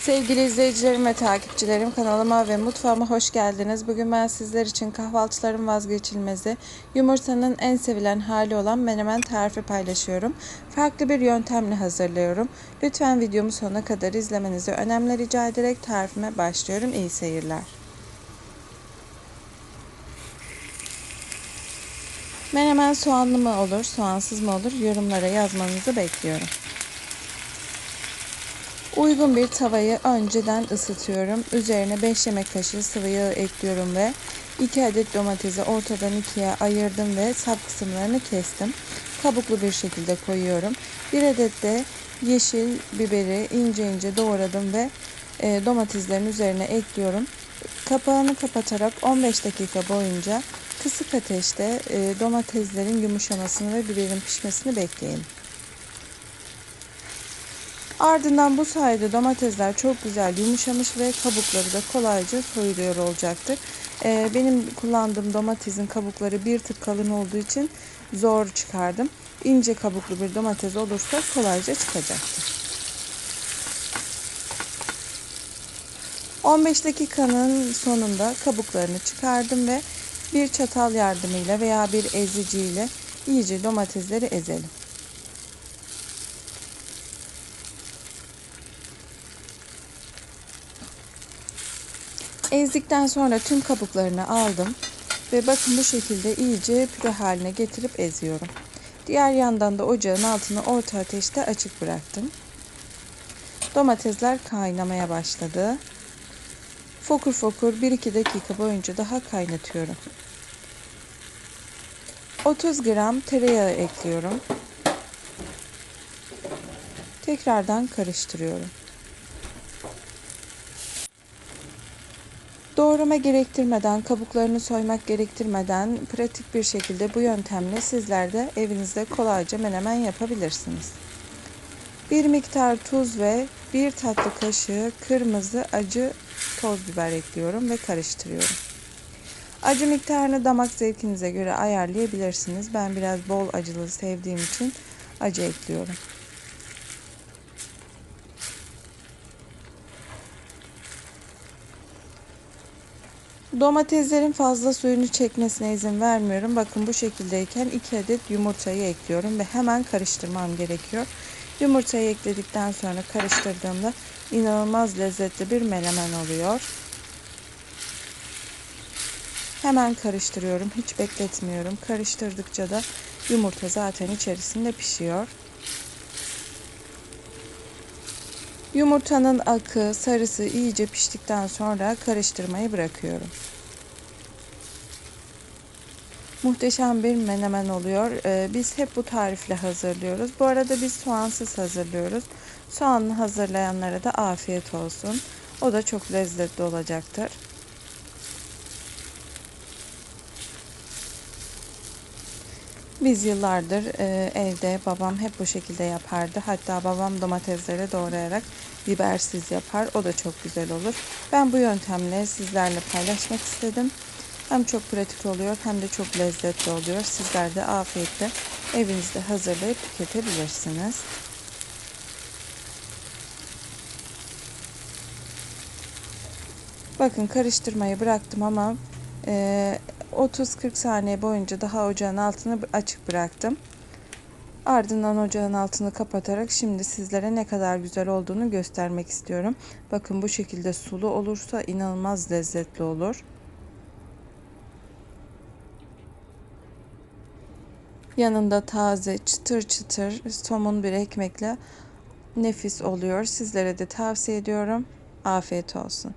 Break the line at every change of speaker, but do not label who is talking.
Sevgili izleyicilerim ve takipçilerim kanalıma ve mutfağıma hoş geldiniz. Bugün ben sizler için kahvaltıların vazgeçilmezi, yumurtanın en sevilen hali olan menemen tarifi paylaşıyorum. Farklı bir yöntemle hazırlıyorum. Lütfen videomu sonuna kadar izlemenizi önemli rica ederek tarifime başlıyorum. İyi seyirler. Menemen soğanlı mı olur, soğansız mı olur yorumlara yazmanızı bekliyorum. Uygun bir tavayı önceden ısıtıyorum. Üzerine 5 yemek kaşığı sıvı yağ ekliyorum ve 2 adet domatesi ortadan ikiye ayırdım ve sap kısımlarını kestim. Kabuklu bir şekilde koyuyorum. 1 adet de yeşil biberi ince ince doğradım ve e, domateslerin üzerine ekliyorum. Kapağını kapatarak 15 dakika boyunca kısık ateşte e, domateslerin yumuşamasını ve biberin pişmesini bekleyin. Ardından bu sayede domatesler çok güzel yumuşamış ve kabukları da kolayca soyuluyor olacaktır. Ee, benim kullandığım domatesin kabukları bir tık kalın olduğu için zor çıkardım. İnce kabuklu bir domates olursa kolayca çıkacaktır. 15 dakikanın sonunda kabuklarını çıkardım ve bir çatal yardımıyla veya bir eziciyle iyice domatesleri ezelim. Ezdikten sonra tüm kabuklarını aldım ve bakın bu şekilde iyice püre haline getirip eziyorum. Diğer yandan da ocağın altını orta ateşte açık bıraktım. Domatesler kaynamaya başladı. Fokur fokur 1-2 dakika boyunca daha kaynatıyorum. 30 gram tereyağı ekliyorum. Tekrardan karıştırıyorum. Doğrama gerektirmeden, kabuklarını soymak gerektirmeden pratik bir şekilde bu yöntemle sizler de evinizde kolayca menemen yapabilirsiniz. Bir miktar tuz ve bir tatlı kaşığı kırmızı acı toz biber ekliyorum ve karıştırıyorum. Acı miktarını damak zevkinize göre ayarlayabilirsiniz. Ben biraz bol acılı sevdiğim için acı ekliyorum. Domateslerin fazla suyunu çekmesine izin vermiyorum. Bakın bu şekildeyken 2 adet yumurtayı ekliyorum ve hemen karıştırmam gerekiyor. Yumurtayı ekledikten sonra karıştırdığımda inanılmaz lezzetli bir menemen oluyor. Hemen karıştırıyorum. Hiç bekletmiyorum. Karıştırdıkça da yumurta zaten içerisinde pişiyor. Yumurtanın akı, sarısı iyice piştikten sonra karıştırmayı bırakıyorum. Muhteşem bir menemen oluyor. Ee, biz hep bu tarifle hazırlıyoruz. Bu arada biz soğansız hazırlıyoruz. Soğanlı hazırlayanlara da afiyet olsun. O da çok lezzetli olacaktır. Biz yıllardır e, evde babam hep bu şekilde yapardı. Hatta babam domatesleri doğrayarak bibersiz yapar. O da çok güzel olur. Ben bu yöntemle sizlerle paylaşmak istedim. Hem çok pratik oluyor hem de çok lezzetli oluyor. Sizler de afiyetle evinizde hazırlayıp tüketebilirsiniz. Bakın karıştırmayı bıraktım ama e, 30-40 saniye boyunca daha ocağın altını açık bıraktım. Ardından ocağın altını kapatarak şimdi sizlere ne kadar güzel olduğunu göstermek istiyorum. Bakın bu şekilde sulu olursa inanılmaz lezzetli olur. Yanında taze çıtır çıtır somun bir ekmekle nefis oluyor. Sizlere de tavsiye ediyorum. Afiyet olsun.